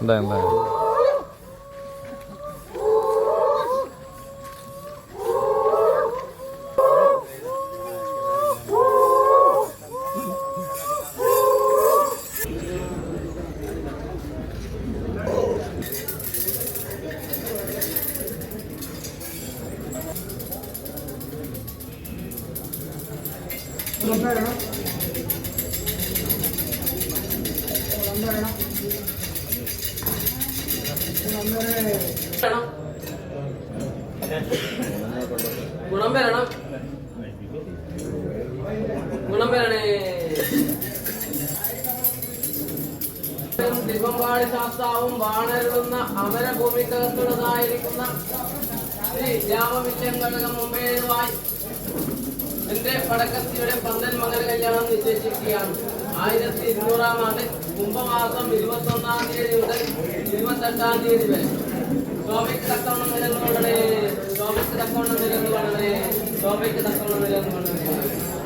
ഉണ്ടായി ഉണ്ടായി വേണം ഗുണം ശാസ്താവും വാണരുന്ന അമരഭൂമിക്കകത്തുള്ളതായിരിക്കുന്ന ശ്രീ രാമവില്ലങ്കടകം മുമ്പേതുമായി എന്റെ പടക്കത്തിയുടെ പന്തൽ മകൻ കല്യാണം നിശ്ചയിച്ചിരിക്കുകയാണ്. ആയിരത്തി ഇരുന്നൂറാം ആണ്ട് കുംഭമാസം ഇരുപത്തി ഒന്നാം തീയതി മുതൽ ഇരുപത്തെട്ടാം തീയതി വരെ ശോഭയ്ക്ക് തക്കവണ്ണം നിലനിന്നുകൊള്ളണേ ശോഭയ്ക്ക് തക്കവണ്ണം നിലനിന്നുകൊള്ളണേ ശോഭയ്ക്ക് തക്കവണ്ണം നിലനിന്നുകൊള്ളണേ